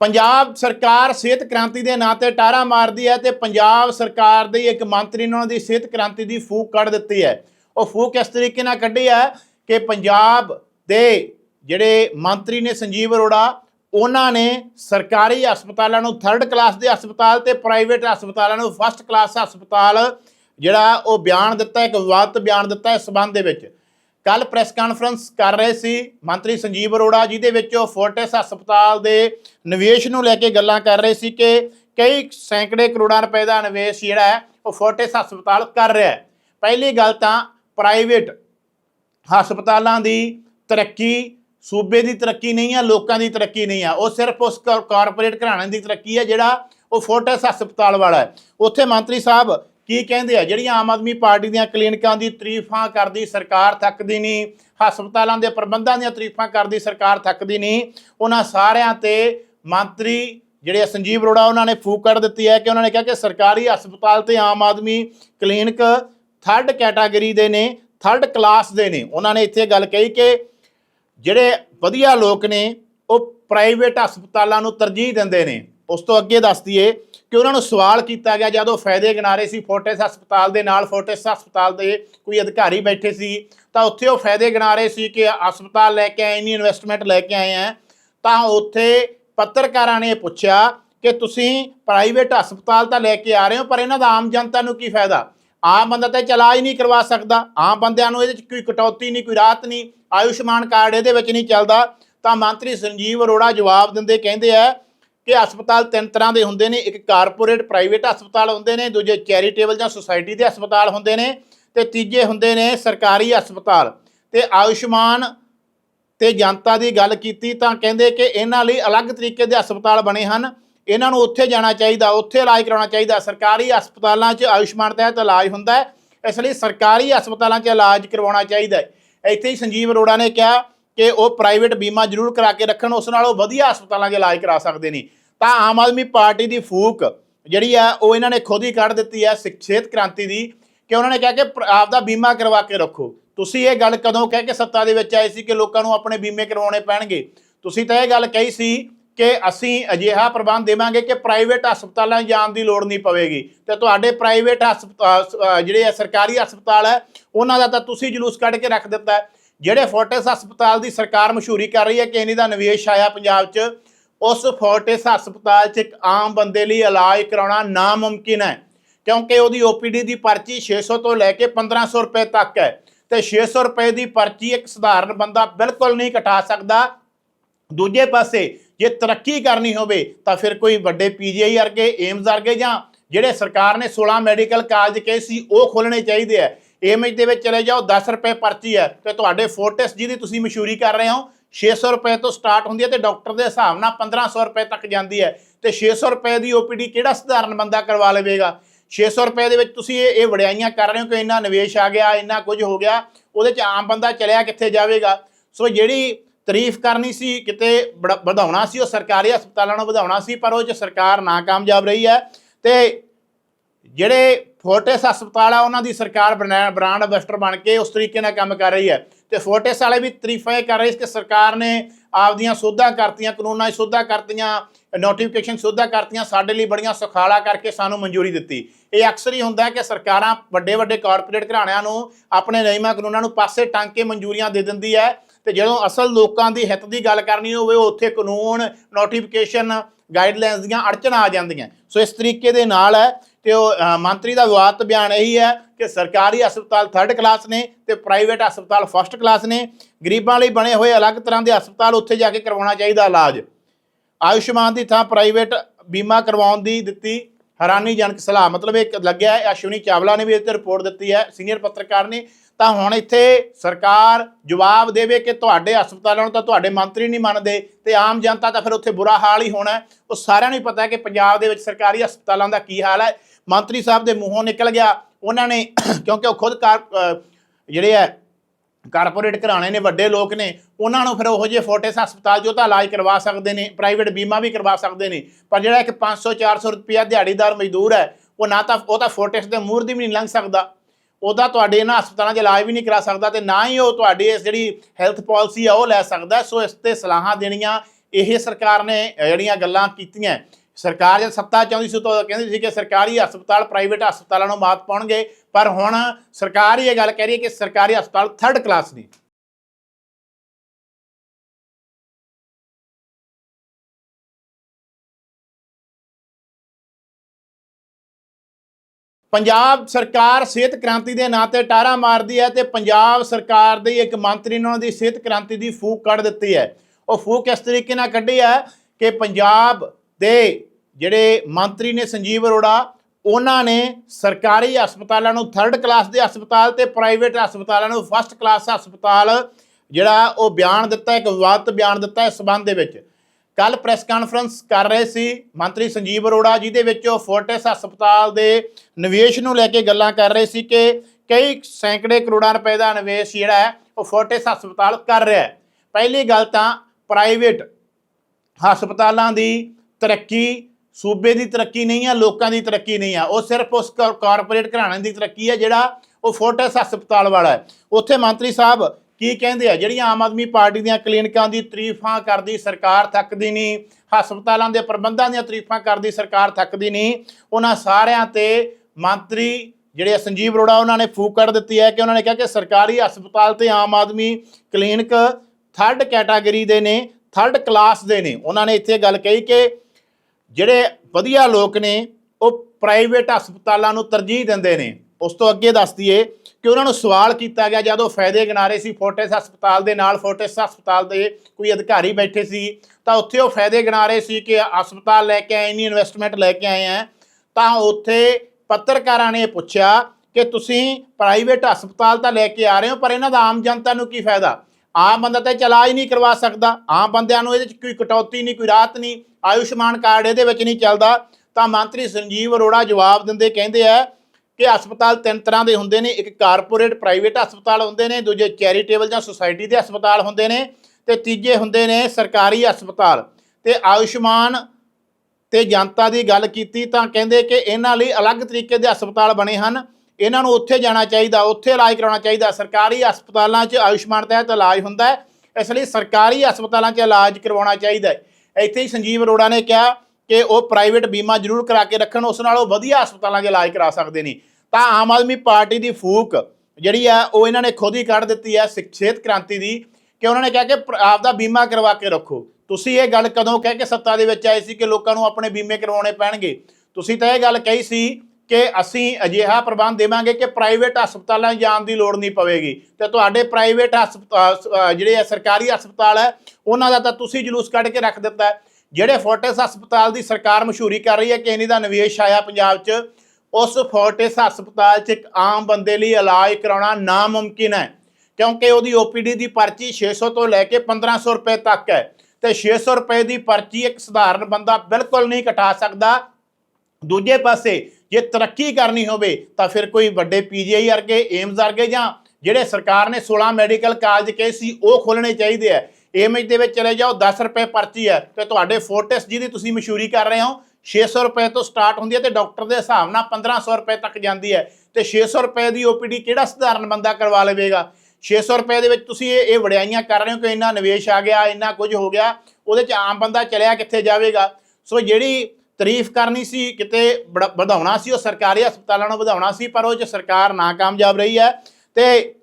ਪੰਜਾਬ ਸਰਕਾਰ ਸਿਹਤ ਕ੍ਰਾਂਤੀ ਦੇ ਨਾਂ ਤੇ ਟਾਰਾ ਮਾਰਦੀ ਹੈ ਤੇ ਪੰਜਾਬ ਸਰਕਾਰ ਦੇ ਇੱਕ ਮੰਤਰੀ ਨੇ ਉਹਨਾਂ ਦੀ ਸਿਹਤ ਕ੍ਰਾਂਤੀ ਦੀ ਫੂਕ ਕੱਢ ਦਿੱਤੀ ਹੈ। ਉਹ ਫੂਕ ਇਸ ਤਰੀਕੇ ਨਾਲ ਕੱਢੀ ਹੈ ਕਿ ਪੰਜਾਬ ਦੇ ਜਿਹੜੇ ਮੰਤਰੀ ਨੇ ਸੰਜੀਵ ਅਰੋੜਾ, ਉਹਨਾਂ ਨੇ ਸਰਕਾਰੀ ਹਸਪਤਾਲਾਂ ਨੂੰ ਥਰਡ ਕਲਾਸ ਦੇ ਹਸਪਤਾਲ ਤੇ ਪ੍ਰਾਈਵੇਟ ਹਸਪਤਾਲਾਂ ਨੂੰ ਫਸਟ ਕਲਾਸ ਹਸਪਤਾਲ ਜਿਹੜਾ ਉਹ ਬਿਆਨ ਦਿੱਤਾ, ਇੱਕ ਵਿਵਾਦਤ ਬਿਆਨ ਦਿੱਤਾ ਇਸ ਸਬੰਧ ਦੇ ਵਿੱਚ। ਕੱਲ ਪ੍ਰੈਸ ਕਾਨਫਰੰਸ ਕਰ ਰਹੇ ਸੀ ਮੰਤਰੀ ਸੰਜੀਵ ਅਰੋੜਾ ਜਿਹਦੇ ਵਿੱਚ। ਉਹ ਫੋਰਟਿਸ ਹਸਪਤਾਲ ਦੇ ਨਿਵੇਸ਼ ਨੂੰ ਲੈ ਕੇ ਗੱਲਾਂ ਕਰ ਰਹੇ ਸੀ ਕਿ ਕਈ ਸੈਂਕੜੇ ਕਰੋੜਾਂ ਰੁਪਏ ਦਾ ਨਿਵੇਸ਼ ਜਿਹੜਾ ਹੈ, ਉਹ ਫੋਰਟਿਸ ਹਸਪਤਾਲ ਕਰ ਰਿਹਾ ਹੈ। ਪਹਿਲੀ ਗੱਲ ਤਾਂ ਪ੍ਰਾਈਵੇਟ ਹਸਪਤਾਲਾਂ ਦੀ ਤਰੱਕੀ, ਸੂਬੇ ਦੀ ਤਰੱਕੀ ਨਹੀਂ ਆ, ਲੋਕਾਂ ਦੀ ਤਰੱਕੀ ਨਹੀਂ ਆ। ਉਹ ਸਿਰਫ ਉਸ ਕਾ- ਕਾਰਪੋਰੇਟ ਘਰਾਣੇ ਦੀ ਤਰੱਕੀ ਹੈ ਜਿਹੜਾ ਉਹ ਫੋਰਟਿਸ ਹਸਪਤਾਲ ਵਾਲਾ ਹੈ। ਉੱਥੇ ਮੰਤਰੀ ਸਾਹਿਬ ਕੀ ਕਹਿੰਦੇ ਆ? ਜਿਹੜੀਆਂ ਆਮ ਆਦਮੀ ਪਾਰਟੀ ਦੀਆਂ ਕਲੀਨਿਕਾਂ ਦੀ ਤਾਰੀਫਾਂ ਕਰਦੀ ਸਰਕਾਰ ਥੱਕਦੀ ਨਹੀਂ, ਹਸਪਤਾਲਾਂ ਦੇ ਪ੍ਰਬੰਧਾਂ ਦੀਆਂ ਤਾਰੀਫਾਂ ਕਰਦੀ ਸਰਕਾਰ ਥੱਕਦੀ ਨਹੀਂ, ਉਹਨਾਂ ਸਾਰਿਆਂ ਤੇ ਮੰਤਰੀ ਜਿਹੜੇ ਆ ਸੰਜੀਵ ਅਰੋੜਾ, ਉਹਨਾਂ ਨੇ ਫੂਕ ਕੱਢ ਦਿੱਤੀ ਹੈ ਕਿ ਉਹਨਾਂ ਨੇ ਕਿਹਾ ਕਿ ਸਰਕਾਰੀ ਹਸਪਤਾਲ ਤੇ Aam Aadmi clinic third category ਦੇ ਨੇ ਥਰਡ ਕਲਾਸ ਦੇ ਨੇ। ਉਹਨਾਂ ਨੇ ਇੱਥੇ ਗੱਲ ਕਹੀ ਕਿ ਜਿਹੜੇ ਵਧੀਆ ਲੋਕ ਨੇ, ਉਹ ਪ੍ਰਾਈਵੇਟ ਹਸਪਤਾਲਾਂ ਨੂੰ ਤਰਜੀਹ ਦਿੰਦੇ ਨੇ। ਉਸ ਤੋਂ ਅੱਗੇ ਦੱਸ ਦਈਏ ਕਿ ਉਹਨਾਂ ਨੂੰ ਸਵਾਲ ਕੀਤਾ ਗਿਆ ਜਦੋਂ ਫਾਇਦੇ ਗਿਨਾਰੇ ਸੀ, ਫੋਰਟਿਸ ਹਸਪਤਾਲ ਦੇ ਨਾਲ ਫੋਰਟਿਸ ਹਸਪਤਾਲ ਦੇ ਕੋਈ ਅਧਿਕਾਰੀ ਬੈਠੇ ਸੀ। ਤਾਂ ਉੱਥੇ ਉਹ ਫਾਇਦੇ ਗਿਨਾਰੇ ਸੀ ਕਿ ਹਸਪਤਾਲ ਲੈ ਕੇ ਆਏ, ਇੰਨੀ ਇਨਵੈਸਟਮੈਂਟ ਲੈ ਕੇ ਆਏ ਆ ਤਾਂ ਉੱਥੇ ਪੱਤਰਕਾਰਾਂ ਨੇ ਪੁੱਛਿਆ ਕਿ ਤੁਸੀਂ ਪ੍ਰਾਈਵੇਟ ਹਸਪਤਾਲ ਤਾਂ ਲੈ ਕੇ ਆ ਰਹੇ ਹੋ, ਪਰ ਇਹਨਾਂ ਦਾ ਆਮ ਜਨਤਾ ਨੂੰ ਕੀ ਫਾਇਦਾ? ਆਮ ਬੰਦਾ ਤਾਂ ਇਲਾਜ ਹੀ ਨਹੀਂ ਕਰਵਾ ਸਕਦਾ। ਆਮ ਬੰਦਿਆਂ ਨੂੰ ਇਹਦੇ ਵਿੱਚ ਕੋਈ ਕਟੌਤੀ ਨਹੀਂ, ਕੋਈ ਰਾਹਤ ਨਹੀਂ, ਆਯੁਸ਼ਮਾਨ ਕਾਰਡ ਇਹਦੇ ਵਿੱਚ ਨਹੀਂ ਚੱਲਦਾ। ਤਾਂ ਮੰਤਰੀ ਸੰਜੀਵ ਅਰੋੜਾ ਜਵਾਬ ਦਿੰਦੇ ਕਹਿੰਦੇ ਆ ਕਿ ਹਸਪਤਾਲ ਤਿੰਨ ਤਰ੍ਹਾਂ ਦੇ ਹੁੰਦੇ ਨੇ, ਇੱਕ ਕਾਰਪੋਰੇਟ ਪ੍ਰਾਈਵੇਟ ਹਸਪਤਾਲ ਹੁੰਦੇ ਨੇ, ਦੂਜੇ ਚੈਰੀਟੇਬਲ ਜਾਂ ਸੁਸਾਇਟੀ ਦੇ ਹਸਪਤਾਲ ਹੁੰਦੇ ਨੇ ਤੇ ਤੀਜੇ ਹੁੰਦੇ ਨੇ ਸਰਕਾਰੀ ਹਸਪਤਾਲ। ਤੇ ਆਯੁਸ਼ਮਾਨ ਤੇ ਜਨਤਾ ਦੀ ਗੱਲ ਕੀਤੀ ਤਾਂ ਕਹਿੰਦੇ ਕਿ ਇਹਨਾਂ ਲਈ ਅਲੱਗ ਤਰੀਕੇ ਦੇ ਹਸਪਤਾਲ ਬਣੇ ਹਨ। ਇਹਨਾਂ ਨੂੰ ਉੱਥੇ ਜਾਣਾ ਚਾਹੀਦਾ, ਉੱਥੇ ਇਲਾਜ ਕਰਾਉਣਾ ਚਾਹੀਦਾ। ਸਰਕਾਰੀ ਹਸਪਤਾਲਾਂ 'ਚ ਆਯੁਸ਼ਮਾਨ ਤਹਿਤ ਇਲਾਜ ਹੁੰਦਾ ਹੈ। ਇਸ ਲਈ ਸਰਕਾਰੀ ਹਸਪਤਾਲਾਂ 'ਚ ਇਲਾਜ ਕਰਵਾਉਣਾ ਚਾਹੀਦਾ ਹੈ। ਇੱਥੇ ਹੀ ਸੰਜੀਵ ਅਰੋੜਾ ਨੇ ਕਿਹਾ ਕਿ ਉਹ ਪ੍ਰਾਈਵੇਟ ਬੀਮਾ ਜ਼ਰੂਰ ਕਰਾ ਕੇ ਰੱਖਣ, ਉਸ ਨਾਲ ਉਹ ਵਧੀਆ ਹਸਪਤਾਲਾਂ 'ਚ ਇਲਾਜ ਕਰਾ ਸਕਦੇ ਨੇ। ਤਾਂ ਆਮ ਆਦਮੀ ਪਾਰਟੀ ਦੀ ਫੂਕ ਜਿਹੜੀ ਆ ਉਹ ਇਹਨਾਂ ਨੇ ਖੁਦ ਹੀ ਕੱਢ ਦਿੱਤੀ ਹੈ ਸਿ- ਸਿਹਤ ਕ੍ਰਾਂਤੀ ਦੀ, ਕਿ ਉਹਨਾਂ ਨੇ ਕਿਹਾ ਕਿ ਪ੍ਰ- ਆਪਦਾ ਬੀਮਾ ਕਰਵਾ ਕੇ ਰੱਖੋ। ਤੁਸੀਂ ਇਹ ਗੱਲ ਕਦੋਂ ਕਹਿ ਕੇ ਸੱਤਾ ਦੇ ਵਿੱਚ ਆਏ ਸੀ ਕਿ ਲੋਕਾਂ ਨੂੰ ਆਪਣੇ ਬੀਮੇ ਕਰਵਾਉਣੇ ਪੈਣਗੇ? ਤੁਸੀਂ ਤਾਂ ਇਹ ਗੱਲ ਕਹੀ ਸੀ ਕਿ ਅਸੀਂ ਅਜਿਹਾ ਪ੍ਰਬੰਧ ਦੇਵਾਂਗੇ ਕਿ ਪ੍ਰਾਈਵੇਟ ਹਸਪਤਾਲਾਂ ਜਾਣ ਦੀ ਲੋੜ ਨਹੀਂ ਪਵੇਗੀ। ਤੇ ਤੁਹਾਡੇ ਪ੍ਰਾਈਵੇਟ ਹਸਪਤਾਲ ਜਿਹੜੇ ਆ ਸਰਕਾਰੀ ਹਸਪਤਾਲ ਹੈ, ਉਹਨਾਂ ਦਾ ਤਾਂ ਤੁਸੀਂ ਜਲੂਸ ਕੱਢ ਕੇ ਰੱਖ ਦਿੱਤਾ ਹੈ। ਜਿਹੜੇ ਫੋਰਟਿਸ ਹਸਪਤਾਲ ਦੀ ਸਰਕਾਰ ਮਸ਼ਹੂਰੀ ਕਰ ਰਹੀ ਹੈ ਕਿ ਇਹਨੀ ਦਾ ਨਿਵੇਸ਼ ਆਇਆ ਪੰਜਾਬ 'ਚ, ਉਸ ਫੋਰਟਿਸ ਹਸਪਤਾਲ 'ਚ ਇੱਕ ਆਮ ਬੰਦੇ ਲਈ ਇਲਾਜ ਕਰਾਉਣਾ ਨਾਮੁਮਕਿਨ ਹੈ। ਕਿਉਂਕਿ ਉਹਦੀ ਓਪੀਡੀ ਦੀ ਪਰਚੀ 600 ਤੋਂ ਲੈ ਕੇ 1500 ਰੁਪਏ ਤੱਕ ਹੈ ਤੇ 600 ਰੁਪਏ ਦੀ ਪਰਚੀ ਇੱਕ ਸਧਾਰਨ ਬੰਦਾ ਬਿਲਕੁਲ ਨਹੀਂ ਕਟਾ ਸਕਦਾ। ਦੂਜੇ ਪਾਸੇ ਜੇ ਤਰੱਕੀ ਕਰਨੀ ਹੋਵੇ ਤਾਂ ਫਿਰ ਕੋਈ ਵੱਡੇ ਪੀਜੀਆਈ ਵਰਗੇ, ਏਮਜ਼ ਵਰਗੇ ਜਾਂ ਜਿਹੜੇ ਸਰਕਾਰ ਨੇ 16 ਮੈਡੀਕਲ ਕਾਲਜ ਕਹੇ ਸੀ, ਉਹ ਖੋਲਣੇ ਚਾਹੀਦੇ ਆ ਏਮਜ ਦੇ ਵਿੱਚ ਚਲੇ ਜਾਓ 10 ਰੁਪਏ ਪਰਚੀ ਹੈ, ਤੇ ਤੁਹਾਡੇ ਫੋਰਟਿਸ ਜਿਹਦੀ ਤੁਸੀਂ ਮਸ਼ਹੂਰੀ ਕਰ ਰਹੇ ਹੋ 600 ਰੁਪਏ ਤੋਂ ਸਟਾਰਟ ਹੁੰਦੀ ਹੈ ਤੇ ਡਾਕਟਰ ਦੇ ਹਿਸਾਬ ਨਾਲ 1500 ਰੁਪਏ ਤੱਕ ਜਾਂਦੀ ਹੈ। ਤੇ 600 ਰੁਪਏ ਦੀ ਓਪੀਡੀ ਕਿਹੜਾ ਸਧਾਰਨ ਬੰਦਾ ਕਰਵਾ ਲਵੇਗਾ? 600 ਰੁਪਏ ਦੇ ਵਿੱਚ ਤੁਸੀਂ ਇਹ ਇਹ ਵਡਿਆਈਆਂ ਕਰ ਰਹੇ ਹੋ ਕਿ ਇੰਨਾ ਨਿਵੇਸ਼ ਆ ਗਿਆ, ਇੰਨਾ ਕੁਝ ਹੋ ਗਿਆ, ਉਹਦੇ ਚ ਆਮ ਬੰਦਾ ਚਲਿਆ ਕਿੱਥੇ ਜਾਵੇਗਾ? ਸੋ ਜਿਹੜੀ ਤਾਰੀਫ ਕਰਨੀ ਸੀ, ਕਿਤੇ ਬੜਾ- ਵਧਾਉਣਾ ਸੀ, ਉਹ ਸਰਕਾਰੀ ਹਸਪਤਾਲਾਂ ਨੂੰ ਵਧਾਉਣਾ ਸੀ, ਪਰ ਉਹ ਚ ਸਰਕਾਰ ਨਾਕਾਮਯਾਬ ਰਹੀ ਹੈ। ਤੇ ਜਿਹੜੇ ਫੋਰਟਿਸ ਹਸਪਤਾਲ ਆ, ਉਹਨਾਂ ਦੀ ਸਰਕਾਰ ਬਣਾ- ਬ੍ਰਾਂਡ ਐਂਬੈਸਡਰ ਬਣ ਕੇ ਉਸ ਤਰੀਕੇ ਨਾਲ ਕੰਮ ਕਰ ਰਹੀ ਹੈ। ਤੇ ਫੋਰਟਿਸ ਵਾਲੇ ਵੀ ਤਾਰੀਫਾਂ ਇਹ ਕਰ ਰਹੇ ਸੀ ਕਿ ਸਰਕਾਰ ਨੇ ਆਪਦੀਆਂ ਸੋਧਾਂ ਕਰਤੀਆਂ, ਕਾਨੂੰਨਾਂ 'ਚ ਸੋਧਾਂ ਕਰਤੀਆਂ ਨੋਟੀਫਿਕੇਸ਼ਨ ਸੋਧਾਂ ਕਰਤੀਆਂ, ਸਾਡੇ ਲਈ ਬੜੀਆਂ ਸੁਖਾਲਾ ਕਰਕੇ ਸਾਨੂੰ ਮਨਜ਼ੂਰੀ ਦਿੱਤੀ। ਇਹ ਅਕਸਰ ਹੀ ਹੁੰਦਾ ਹੈ ਕਿ ਸਰਕਾਰਾਂ ਵੱਡੇ ਵੱਡੇ ਕਾਰਪੋਰੇਟ ਘਰਾਣਿਆਂ ਨੂੰ ਆਪਣੇ ਨਿਯਮਾਂ, ਕਾਨੂੰਨਾਂ ਨੂੰ ਪਾਸੇ ਟੰਗ ਕੇ ਮਨਜ਼ੂਰੀਆਂ ਦੇ ਦਿੰਦੀ ਹੈ। ਤੇ ਜਦੋਂ ਅਸਲ ਲੋਕਾਂ ਦੀ ਹਿੱਤ ਦੀ ਗੱਲ ਕਰਨੀ ਹੋਵੇ, ਉੱਥੇ ਕਾਨੂੰਨ ਨੋਟੀਫਿਕੇਸ਼ਨ ਗਾਈਡਲਾਈਨਸ ਦੀਆਂ ਅੜਚਣਾਂ ਆ ਜਾਂਦੀਆਂ। ਸੋ ਇਸ ਤਰੀਕੇ ਦੇ ਨਾਲ ਤੇ ਉਹ ਮੰਤਰੀ ਦਾ ਵਿਵਾਦਤ ਬਿਆਨ ਇਹੀ ਹੈ ਕਿ ਸਰਕਾਰੀ ਹਸਪਤਾਲ ਥਰਡ ਕਲਾਸ ਨੇ ਤੇ ਪ੍ਰਾਈਵੇਟ ਹਸਪਤਾਲ ਫਸਟ ਕਲਾਸ ਨੇ। ਗਰੀਬਾਂ ਲਈ ਬਣੇ ਹੋਏ ਅਲੱਗ ਤਰ੍ਹਾਂ ਦੇ ਹਸਪਤਾਲ ਉੱਥੇ ਜਾ ਕੇ ਕਰਵਾਉਣਾ ਚਾਹੀਦਾ ਇਲਾਜ। ਆਯੁਸ਼ਮਾਨ ਦੀ ਥਾਂ ਪ੍ਰਾਈਵੇਟ ਬੀਮਾ ਕਰਵਾਉਣ ਦੀ ਦਿੱਤੀ ਹੈਰਾਨੀਜਨਕ ਸਲਾਹ। ਮਤਲਬ ਇੱਕ ਲੱਗਿਆ ਹੈ ਅਸ਼ਵਨੀ ਚਾਵਲਾ ਨੇ ਵੀ ਇਹ ਤੇ ਰਿਪੋਰਟ ਦਿੱਤੀ ਹੈ ਸੀਨੀਅਰ ਪੱਤਰਕਾਰ ਨੇ। ਤਾਂ ਹੁਣ ਇੱਥੇ ਸਰਕਾਰ ਜਵਾਬ ਦੇਵੇ ਕਿ ਤੁਹਾਡੇ ਹਸਪਤਾਲਾਂ ਨੂੰ ਤਾਂ ਤੁਹਾਡੇ ਮੰਤਰੀ ਨਹੀਂ ਮੰਨਦੇ ਤੇ ਆਮ ਜਨਤਾ ਤਾਂ ਫਿਰ ਉੱਥੇ ਬੁਰਾ ਹਾਲ ਹੀ ਹੋਣਾ ਉਹ ਸਾਰਿਆਂ ਨੂੰ ਹੀ ਪਤਾ ਹੈ ਕਿ ਪੰਜਾਬ ਦੇ ਵਿੱਚ ਸਰਕਾਰੀ ਹਸਪਤਾਲਾਂ ਦਾ ਕੀ ਹਾਲ ਹੈ। ਮੰਤਰੀ ਸਾਹਿਬ ਦੇ ਮੂੰਹੋਂ ਨਿਕਲ ਗਿਆ। ਉਹਨਾਂ ਨੇ ਕਿਉਂਕਿ ਉਹ ਖੁਦ ਕਾਰ ਜਿਹੜੇ ਹੈ ਕਾਰਪੋਰੇਟ ਘਰਾਣੇ ਨੇ, ਵੱਡੇ ਲੋਕ ਨੇ, ਉਹਨਾਂ ਨੂੰ ਫਿਰ ਉਹੋ ਜਿਹੇ ਫੋਰਟਿਸ ਹਸਪਤਾਲ ਜੋ ਤਾਂ ਇਲਾਜ ਕਰਵਾ ਸਕਦੇ ਨੇ, ਪ੍ਰਾਈਵੇਟ ਬੀਮਾ ਵੀ ਕਰਵਾ ਸਕਦੇ ਨੇ। ਪਰ ਜਿਹੜਾ ਇੱਕ 500 400 ਰੁਪਿਆ ਦਿਹਾੜੀਦਾਰ ਮਜ਼ਦੂਰ ਹੈ, ਉਹ ਨਾ ਤਾਂ, ਉਹ ਤਾਂ ਫੋਰਟਿਸ ਦੇ ਮੂਹਰ ਦੀ ਵੀ ਨਹੀਂ ਲੰਘ ਸਕਦਾ। ਉਹਦਾ ਤੁਹਾਡੇ ਇਹਨਾਂ ਹਸਪਤਾਲਾਂ 'ਚ ਇਲਾਜ ਵੀ ਨਹੀਂ ਕਰਾ ਸਕਦਾ ਤੇ ਨਾ ਹੀ ਉਹ ਤੁਹਾਡੀ ਇਸ ਜਿਹੜੀ ਹੈਲਥ ਪਾਲਿਸੀ ਆ, ਉਹ ਲੈ ਸਕਦਾ। ਸੋ ਇਸ ਤੇ ਸਲਾਹਾਂ ਦੇਣੀਆਂ, ਇਹ ਸਰਕਾਰ ਨੇ ਜਿਹੜੀਆਂ ਗੱਲਾਂ ਕੀਤੀਆਂ। ਸਰਕਾਰ ਜਦ ਸੱਤਾ ਚਾਹੁੰਦੀ ਸੀ ਤਾਂ ਕਹਿੰਦੀ ਸੀ ਕਿ ਸਰਕਾਰੀ ਹਸਪਤਾਲ ਪ੍ਰਾਈਵੇਟ ਹਸਪਤਾਲਾਂ ਨੂੰ ਮਾਤ ਪਾਉਣਗੇ, ਪਰ ਹੁਣ ਸਰਕਾਰ ਹੀ ਇਹ ਗੱਲ ਕਹਿ ਰਹੀ ਹੈ ਕਿ ਸਰਕਾਰੀ ਹਸਪਤਾਲ ਥਰਡ ਕਲਾਸ ਨੇ। ਪੰਜਾਬ ਸਰਕਾਰ ਸਿਹਤ ਕ੍ਰਾਂਤੀ ਦੇ ਨਾਂ ਤੇ ਟਾਰਾ ਮਾਰਦੀ ਹੈ ਤੇ ਪੰਜਾਬ ਸਰਕਾਰ ਦੇ ਇੱਕ ਮੰਤਰੀ ਨੇ ਉਹਨਾਂ ਦੀ ਸਿਹਤ ਕ੍ਰਾਂਤੀ ਦੀ ਫੂਕ ਕੱਢ ਦਿੱਤੀ ਹੈ। ਉਹ ਫੂਕ ਇਸ ਤਰੀਕੇ ਨਾਲ ਕੱਢੀ ਹੈ ਕਿ ਪੰਜਾਬ ਦੇ ਜਿਹੜੇ ਮੰਤਰੀ ਨੇ ਸੰਜੀਵ ਅਰੋੜਾ, ਉਹਨਾਂ ਨੇ ਸਰਕਾਰੀ ਹਸਪਤਾਲਾਂ ਨੂੰ ਥਰਡ ਕਲਾਸ ਦੇ ਹਸਪਤਾਲ ਤੇ ਪ੍ਰਾਈਵੇਟ ਹਸਪਤਾਲਾਂ ਨੂੰ ਫਸਟ ਕਲਾਸ ਹਸਪਤਾਲ ਜਿਹੜਾ ਉਹ ਬਿਆਨ ਦਿੱਤਾ, ਇੱਕ ਵਿਵਾਦਤ ਬਿਆਨ ਦਿੱਤਾ ਇਸ ਸਬੰਧ ਦੇ ਵਿੱਚ। ਕੱਲ ਪ੍ਰੈਸ ਕਾਨਫਰੰਸ ਕਰ ਰਹੇ ਸੀ ਮੰਤਰੀ ਸੰਜੀਵ ਅਰੋੜਾ ਜਿਹਦੇ ਵਿੱਚ, ਉਹ ਫੋਰਟਿਸ ਹਸਪਤਾਲ ਦੇ ਨਿਵੇਸ਼ ਨੂੰ ਲੈ ਕੇ ਗੱਲਾਂ ਕਰ ਰਹੇ ਸੀ ਕਿ ਕਈ ਸੈਂਕੜੇ ਕਰੋੜਾਂ ਰੁਪਏ ਦਾ ਨਿਵੇਸ਼ ਜਿਹੜਾ ਹੈ, ਉਹ ਫੋਰਟਿਸ ਹਸਪਤਾਲ ਕਰ ਰਿਹਾ ਹੈ। ਪਹਿਲੀ ਗੱਲ ਤਾਂ ਪ੍ਰਾਈਵੇਟ ਹਸਪਤਾਲਾਂ ਦੀ ਤਰੱਕੀ ਸੂਬੇ ਦੀ ਤਰੱਕੀ ਨਹੀਂ ਆ, ਲੋਕਾਂ ਦੀ ਤਰੱਕੀ ਨਹੀਂ ਆ। ਉਹ ਸਿਰਫ ਉਸ ਕਾ- ਕਾਰਪੋਰੇਟ ਘਰਾਣੇ ਦੀ ਤਰੱਕੀ ਹੈ ਜਿਹੜਾ ਉਹ ਫੋਰਟਿਸ ਹਸਪਤਾਲ ਵਾਲਾ ਹੈ। ਉੱਥੇ ਮੰਤਰੀ ਸਾਹਿਬ ਕੀ ਕਹਿੰਦੇ ਆ? ਜਿਹੜੀਆਂ ਆਮ ਆਦਮੀ ਪਾਰਟੀ ਦੀਆਂ ਕਲੀਨਿਕਾਂ ਦੀ ਤਾਰੀਫਾਂ ਕਰਦੀ ਸਰਕਾਰ ਥੱਕਦੀ ਨਹੀਂ, ਹਸਪਤਾਲਾਂ ਦੇ ਪ੍ਰਬੰਧਾਂ ਦੀਆਂ ਤਾਰੀਫਾਂ ਕਰਦੀ ਸਰਕਾਰ ਥੱਕਦੀ ਨਹੀਂ, ਉਹਨਾਂ ਸਾਰਿਆਂ ਤੇ ਮੰਤਰੀ ਜਿਹੜੇ ਆ, ਸੰਜੀਵ ਅਰੋੜਾ, ਉਹਨਾਂ ਨੇ ਫੂਕ ਕੱਢ ਦਿੱਤੀ ਹੈ ਕਿ ਉਹਨਾਂ ਨੇ ਕਿਹਾ ਕਿ ਸਰਕਾਰੀ ਹਸਪਤਾਲ ਤੇ Aam Aadmi clinic third category ਦੇ ਨੇ ਥਰਡ ਕਲਾਸ ਦੇ ਨੇ। ਉਹਨਾਂ ਨੇ ਇੱਥੇ ਗੱਲ ਕਹੀ ਕਿ ਜਿਹੜੇ ਵਧੀਆ ਲੋਕ ਨੇ, ਉਹ ਪ੍ਰਾਈਵੇਟ ਹਸਪਤਾਲਾਂ ਨੂੰ ਤਰਜੀਹ ਦਿੰਦੇ ਨੇ। ਉਸ ਤੋਂ ਅੱਗੇ ਦੱਸ ਦਈਏ ਕਿ ਉਹਨਾਂ ਨੂੰ ਸਵਾਲ ਕੀਤਾ ਗਿਆ ਜਦੋਂ ਫਾਇਦੇ ਗਿਣਾ ਰਹੇ ਸੀ। ਫੋਰਟਿਸ ਹਸਪਤਾਲ ਦੇ ਨਾਲ ਫੋਰਟਿਸ ਹਸਪਤਾਲ ਦੇ ਕੋਈ ਅਧਿਕਾਰੀ ਬੈਠੇ ਸੀ। ਤਾਂ ਉੱਥੇ ਉਹ ਫਾਇਦੇ ਗਿਣਾ ਰਹੇ ਸੀ ਕਿ ਹਸਪਤਾਲ ਲੈ ਕੇ ਆਏ, ਇੰਨੀ ਇਨਵੈਸਟਮੈਂਟ ਲੈ ਕੇ ਆਏ ਆ ਤਾਂ ਉੱਥੇ ਪੱਤਰਕਾਰਾਂ ਨੇ ਪੁੱਛਿਆ ਕਿ ਤੁਸੀਂ ਪ੍ਰਾਈਵੇਟ ਹਸਪਤਾਲ ਤਾਂ ਲੈ ਕੇ ਆ ਰਹੇ ਹੋ, ਪਰ ਇਹਨਾਂ ਦਾ ਆਮ ਜਨਤਾ ਨੂੰ ਕੀ ਫਾਇਦਾ? ਆਮ ਬੰਦਾ ਤਾਂ ਇਲਾਜ ਨਹੀਂ ਕਰਵਾ ਸਕਦਾ। ਆਮ ਬੰਦਿਆਂ ਨੂੰ ਇਹਦੇ ਵਿੱਚ ਕੋਈ ਕਟੌਤੀ ਨਹੀਂ, ਕੋਈ ਰਾਹਤ ਨਹੀਂ, ਆਯੁਸ਼ਮਾਨ ਕਾਰਡ ਇਹਦੇ ਵਿੱਚ ਨਹੀਂ ਚੱਲਦਾ। ਤਾਂ ਮੰਤਰੀ ਸੰਜੀਵ ਅਰੋੜਾ ਜਵਾਬ ਦਿੰਦੇ ਕਹਿੰਦੇ ਆ ਕਿ ਹਸਪਤਾਲ ਤਿੰਨ ਤਰ੍ਹਾਂ ਦੇ ਹੁੰਦੇ ਨੇ, ਇੱਕ ਕਾਰਪੋਰੇਟ, ਪ੍ਰਾਈਵੇਟ ਹਸਪਤਾਲ ਹੁੰਦੇ ਨੇ, ਦੂਜੇ ਚੈਰੀਟੇਬਲ ਜਾਂ ਸੁਸਾਇਟੀ ਦੇ ਹਸਪਤਾਲ ਹੁੰਦੇ ਨੇ ਤੇ ਤੀਜੇ ਹੁੰਦੇ ਨੇ ਸਰਕਾਰੀ ਹਸਪਤਾਲ। ਤੇ ਆਯੁਸ਼ਮਾਨ ਤੇ ਜਨਤਾ ਦੀ ਗੱਲ ਕੀਤੀ ਤਾਂ ਕਹਿੰਦੇ ਕਿ ਇਹਨਾਂ ਲਈ ਅਲੱਗ ਤਰੀਕੇ ਦੇ ਹਸਪਤਾਲ ਬਣੇ ਹਨ। ਇਹਨਾਂ ਨੂੰ ਉੱਥੇ ਜਾਣਾ ਚਾਹੀਦਾ, ਉੱਥੇ ਇਲਾਜ ਕਰਾਉਣਾ ਚਾਹੀਦਾ। ਸਰਕਾਰੀ ਹਸਪਤਾਲਾਂ 'ਚ ਆਯੁਸ਼ਮਾਨ ਤਹਿਤ ਇਲਾਜ ਹੁੰਦਾ ਹੈ। ਇਸ ਲਈ ਸਰਕਾਰੀ ਹਸਪਤਾਲਾਂ 'ਚ ਇਲਾਜ ਕਰਵਾਉਣਾ ਚਾਹੀਦਾ ਇੱਥੇ ਹੀ ਸੰਜੀਵ ਅਰੋੜਾ ਨੇ ਕਿਹਾ ਕਿ ਉਹ ਪ੍ਰਾਈਵੇਟ ਬੀਮਾ ਜ਼ਰੂਰ ਕਰਾ ਕੇ ਰੱਖਣ, ਉਸ ਨਾਲ ਉਹ ਵਧੀਆ ਹਸਪਤਾਲਾਂ 'ਚ ਇਲਾਜ ਕਰਾ ਸਕਦੇ ਨੇ। ਤਾਂ ਆਮ ਆਦਮੀ ਪਾਰਟੀ ਦੀ ਫੂਕ ਜਿਹੜੀ ਆ ਉਹ ਇਹਨਾਂ ਨੇ ਖੁਦ ਹੀ ਕੱਢ ਦਿੱਤੀ ਹੈ, ਸਿੱਖ- ਕ੍ਰਾਂਤੀ ਦੀ, ਕਿ ਉਹਨਾਂ ਨੇ ਕਿਹਾ ਕਿ ਪ੍ਰ- ਆਪਦਾ ਬੀਮਾ ਕਰਵਾ ਕੇ ਰੱਖੋ। ਤੁਸੀਂ ਇਹ ਗੱਲ ਕਦੋਂ ਕਹਿ ਕੇ ਸੱਤਾ ਦੇ ਵਿੱਚ ਆਏ ਸੀ ਕਿ ਲੋਕਾਂ ਨੂੰ ਆਪਣੇ ਬੀਮੇ ਕਰਵਾਉਣੇ ਪੈਣਗੇ? ਤੁਸੀਂ ਤਾਂ ਇਹ ਗੱਲ ਕਹੀ ਸੀ ਕਿ ਅਸੀਂ ਅਜਿਹਾ ਪ੍ਰਬੰਧ ਦੇਵਾਂਗੇ ਕਿ ਪ੍ਰਾਈਵੇਟ ਹਸਪਤਾਲਾਂ ਜਾਣ ਦੀ ਲੋੜ ਨਹੀਂ ਪਵੇਗੀ। ਤੇ ਤੁਹਾਡੇ ਪ੍ਰਾਈਵੇਟ ਹਸਪਤਾਲ ਜਿਹੜੇ ਆ ਸਰਕਾਰੀ ਹਸਪਤਾਲ ਹੈ, ਉਹਨਾਂ ਦਾ ਤਾਂ ਤੁਸੀਂ ਜਲੂਸ ਕੱਢ ਕੇ ਰੱਖ ਦਿੱਤਾ ਜਿਹੜੇ ਫੋਰਟਿਸ ਹਸਪਤਾਲ ਦੀ ਸਰਕਾਰ ਮਸ਼ਹੂਰੀ ਕਰ ਰਹੀ ਹੈ ਕਿ ਇਹਨੀ ਦਾ ਨਿਵੇਸ਼ ਆਇਆ ਪੰਜਾਬ 'ਚ, ਉਸ ਫੋਰਟਿਸ ਹਸਪਤਾਲ 'ਚ ਇੱਕ ਆਮ ਬੰਦੇ ਲਈ ਇਲਾਜ ਕਰਾਉਣਾ ਨਾਮੁਮਕਿਨ ਹੈ। ਕਿਉਂਕਿ ਉਹਦੀ OPD ਦੀ ਪਰਚੀ 600 ਤੋਂ ਲੈ ਕੇ 1500 ਰੁਪਏ ਤੱਕ ਹੈ। ਤੇ 600 ਰੁਪਏ ਦੀ ਪਰਚੀ ਇੱਕ ਸਧਾਰਨ ਬੰਦਾ ਬਿਲਕੁਲ ਨਹੀਂ ਕਟਾ ਸਕਦਾ। ਦੂਜੇ ਪਾਸੇ ਜੇ ਤਰੱਕੀ ਕਰਨੀ ਹੋਵੇ, ਤਾਂ ਫਿਰ ਕੋਈ ਵੱਡੇ ਪੀਜੀਆਈ ਵਰਗੇ ਏਮਸ ਵਰਗੇ ਜਾਂ ਜਿਹੜੇ ਸਰਕਾਰ ਨੇ 16 ਮੈਡੀਕਲ ਕਾਲਜ ਕਹੇ ਸੀ, ਉਹ ਖੋਲਣੇ ਚਾਹੀਦੇ ਆ। ਏਮਜ ਦੇ ਵਿੱਚ ਚਲੇ ਜਾਓ 10 ਰੁਪਏ ਪਰਚੀ ਹੈ, ਤੇ ਤੁਹਾਡੇ ਫੋਰਟਿਸ ਜਿਹਦੀ ਤੁਸੀਂ ਮਸ਼ਹੂਰੀ ਕਰ ਰਹੇ ਹੋ 600 ਰੁਪਏ ਤੋਂ ਸਟਾਰਟ ਹੁੰਦੀ ਹੈ ਤੇ ਡਾਕਟਰ ਦੇ ਹਿਸਾਬ ਨਾਲ 1500 ਰੁਪਏ ਤੱਕ ਜਾਂਦੀ ਹੈ। ਤੇ 600 ਰੁਪਏ ਦੀ OPD ਕਿਹੜਾ ਸਧਾਰਨ ਬੰਦਾ ਕਰਵਾ ਲਵੇਗਾ? 600 ਰੁਪਏ ਦੇ ਵਿੱਚ ਤੁਸੀਂ ਇਹ ਇਹ ਵਡਿਆਈਆਂ ਕਰ ਰਹੇ ਹੋ ਕਿ ਇੰਨਾ ਨਿਵੇਸ਼ ਆ ਗਿਆ, ਇੰਨਾ ਕੁਝ ਹੋ ਗਿਆ, ਉਹਦੇ ਚ ਆਮ ਬੰਦਾ ਚਲਿਆ ਕਿੱਥੇ ਜਾਵੇਗਾ? ਸੋ ਜਿਹੜੀ ਤਾਰੀਫ ਕਰਨੀ ਸੀ, ਕਿਤੇ ਬੜਾ- ਵਧਾਉਣਾ ਸੀ, ਉਹ ਸਰਕਾਰੀ ਹਸਪਤਾਲਾਂ ਨੂੰ ਵਧਾਉਣਾ ਸੀ, ਪਰ ਉਹ ਚ ਸਰਕਾਰ ਨਾਕਾਮਯਾਬ ਰਹੀ ਹੈ ਤੇ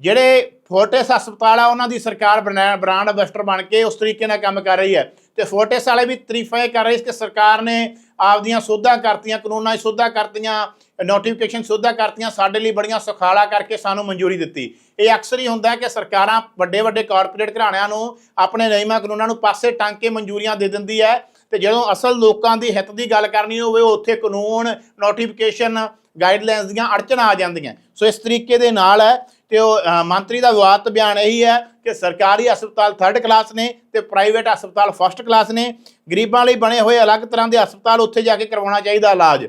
ਜਿਹੜੇ ਫੋਰਟਿਸ ਹਸਪਤਾਲ ਆ, ਉਹਨਾਂ ਦੀ ਸਰਕਾਰ ਬਣਾ- ਬ੍ਰਾਂਡ ਐਂਬੈਸਡਰ ਬਣ ਕੇ ਉਸ ਤਰੀਕੇ ਨਾਲ ਕੰਮ ਕਰ ਰਹੀ ਹੈ ਤੇ ਫੋਰਟਿਸ ਵਾਲੇ ਵੀ ਤਾਰੀਫਾਂ ਇਹ ਕਰ ਰਹੇ ਸੀ ਕਿ ਸਰਕਾਰ ਨੇ ਆਪਦੀਆਂ ਸੋਧਾਂ ਕਰਤੀਆਂ, ਕਾਨੂੰਨਾਂ 'ਚ ਸੋਧਾਂ ਕਰਤੀਆਂ, ਨੋਟੀਫਿਕੇਸ਼ਨ ਸੋਧਾਂ ਕਰਤੀਆਂ, ਸਾਡੇ ਲਈ ਬੜੀਆਂ ਸੁਖਾਲਾ ਕਰਕੇ ਸਾਨੂੰ ਮਨਜ਼ੂਰੀ ਦਿੱਤੀ। ਇਹ ਅਕਸਰ ਹੀ ਹੁੰਦਾ ਕਿ ਸਰਕਾਰਾਂ ਵੱਡੇ ਵੱਡੇ ਕਾਰਪੋਰੇਟ ਘਰਾਣਿਆਂ ਨੂੰ ਆਪਣੇ ਨਿਯਮਾਂ ਕਾਨੂੰਨਾਂ ਨੂੰ ਪਾਸੇ ਟੰਗ ਕੇ ਮਨਜ਼ੂਰੀਆਂ ਦੇ ਦਿੰਦੀ ਹੈ ਤੇ ਜਦੋਂ ਅਸਲ ਲੋਕਾਂ ਦੀ ਹਿੱਤ ਦੀ ਗੱਲ ਕਰਨੀ ਹੋਵੇ, ਉੱਥੇ ਕਾਨੂੰਨ ਨੋਟੀਫਿਕੇਸ਼ਨ ਗਾਈਡਲਾਈਨਸ ਦੀਆਂ ਅੜਚਣਾਂ ਆ ਜਾਂਦੀਆਂ। ਸੋ ਇਸ ਤਰੀਕੇ ਦੇ ਨਾਲ ਹੈ ਤੇ ਉਹ ਮੰਤਰੀ ਦਾ ਵਿਵਾਦਤ ਬਿਆਨ ਇਹੀ ਹੈ ਕਿ ਸਰਕਾਰੀ ਹਸਪਤਾਲ ਥਰਡ ਕਲਾਸ ਨੇ ਤੇ ਪ੍ਰਾਈਵੇਟ ਹਸਪਤਾਲ ਫਸਟ ਕਲਾਸ ਨੇ। ਗਰੀਬਾਂ ਲਈ ਬਣੇ ਹੋਏ ਅਲੱਗ ਤਰ੍ਹਾਂ ਦੇ ਹਸਪਤਾਲ ਉੱਥੇ ਜਾ ਕੇ ਕਰਵਾਉਣਾ ਚਾਹੀਦਾ ਇਲਾਜ।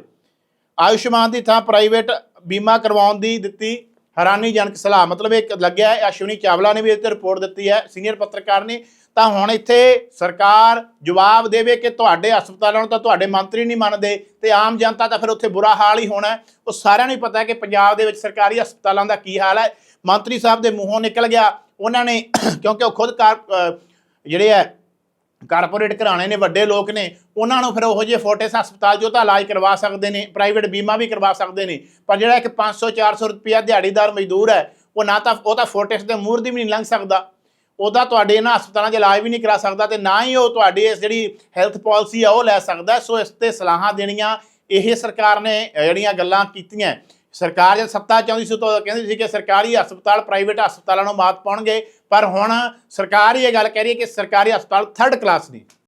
ਆਯੁਸ਼ਮਾਨ ਦੀ ਥਾਂ ਪ੍ਰਾਈਵੇਟ ਬੀਮਾ ਕਰਵਾਉਣ ਦੀ ਦਿੱਤੀ ਹੈਰਾਨੀਜਨਕ ਸਲਾਹ। ਮਤਲਬ ਇੱਕ ਲੱਗਿਆ ਹੈ ਅਸ਼ਵਨੀ ਚਾਵਲਾ ਨੇ ਵੀ ਇਹ ਤੇ ਰਿਪੋਰਟ ਦਿੱਤੀ ਹੈ ਸੀਨੀਅਰ ਪੱਤਰਕਾਰ ਨੇ। ਤਾਂ ਹੁਣ ਇੱਥੇ ਸਰਕਾਰ ਜਵਾਬ ਦੇਵੇ ਕਿ ਤੁਹਾਡੇ ਹਸਪਤਾਲਾਂ ਨੂੰ ਤਾਂ ਤੁਹਾਡੇ ਮੰਤਰੀ ਨਹੀਂ ਮੰਨਦੇ ਤੇ ਆਮ ਜਨਤਾ ਤਾਂ ਫਿਰ ਉੱਥੇ ਬੁਰਾ ਹਾਲ ਹੀ ਹੋਣਾ ਉਹ ਸਾਰਿਆਂ ਨੂੰ ਹੀ ਪਤਾ ਹੈ ਕਿ ਪੰਜਾਬ ਦੇ ਵਿੱਚ ਸਰਕਾਰੀ ਹਸਪਤਾਲਾਂ ਦਾ ਕੀ ਹਾਲ ਹੈ। ਮੰਤਰੀ ਸਾਹਿਬ ਦੇ ਮੂੰਹੋਂ ਨਿਕਲ ਗਿਆ। ਉਹਨਾਂ ਨੇ ਕਿਉਂਕਿ ਉਹ ਖੁਦ ਕਾਰ ਜਿਹੜੇ ਹੈ, ਕਾਰਪੋਰੇਟ ਘਰਾਣੇ ਨੇ, ਵੱਡੇ ਲੋਕ ਨੇ, ਉਹਨਾਂ ਨੂੰ ਫਿਰ ਉਹੋ ਜਿਹੇ ਫੋਰਟਿਸ ਹਸਪਤਾਲ 'ਚ ਉਹ ਤਾਂ ਇਲਾਜ ਕਰਵਾ ਸਕਦੇ ਨੇ, ਪ੍ਰਾਈਵੇਟ ਬੀਮਾ ਵੀ ਕਰਵਾ ਸਕਦੇ ਨੇ। ਪਰ ਜਿਹੜਾ ਇੱਕ 500 400 ਰੁਪਿਆ ਦਿਹਾੜੀਦਾਰ ਮਜ਼ਦੂਰ ਹੈ, ਉਹ ਨਾ ਤਾਂ ਉਹ ਤਾਂ ਫੋਰਟਿਸ ਦੇ ਮੂਹਰ ਦੀ ਵੀ ਨਹੀਂ ਲੰਘ ਸਕਦਾ। ਉਹਦਾ ਤੁਹਾਡੇ ਇਹਨਾਂ ਹਸਪਤਾਲਾਂ 'ਚ ਇਲਾਜ ਵੀ ਨਹੀਂ ਕਰਾ ਸਕਦਾ ਤੇ ਨਾ ਹੀ ਉਹ ਤੁਹਾਡੀ ਇਸ ਜਿਹੜੀ ਹੈਲਥ ਪਾਲਿਸੀ ਆ ਉਹ ਲੈ ਸਕਦਾ। ਸੋ ਇਸ ਤੇ ਸਲਾਹਾਂ ਦੇਣੀਆਂ। ਇਹ ਸਰਕਾਰ ਨੇ ਜਿਹੜੀਆਂ ਗੱਲਾਂ ਕੀਤੀਆਂ। ਸਰਕਾਰ ਜਦ ਸੱਤਾ ਚਾਹੁੰਦੀ ਸੀ ਤਾਂ ਕਹਿੰਦੀ ਸੀ ਕਿ ਸਰਕਾਰੀ ਹਸਪਤਾਲ ਪ੍ਰਾਈਵੇਟ ਹਸਪਤਾਲਾਂ ਨੂੰ ਮਾਤ ਪਾਉਣਗੇ। ਪਰ ਹੁਣ ਸਰਕਾਰ ਹੀ ਇਹ ਗੱਲ ਕਹਿ ਰਹੀ ਹੈ ਕਿ ਸਰਕਾਰੀ ਹਸਪਤਾਲ ਥਰਡ ਕਲਾਸ ਨੇ।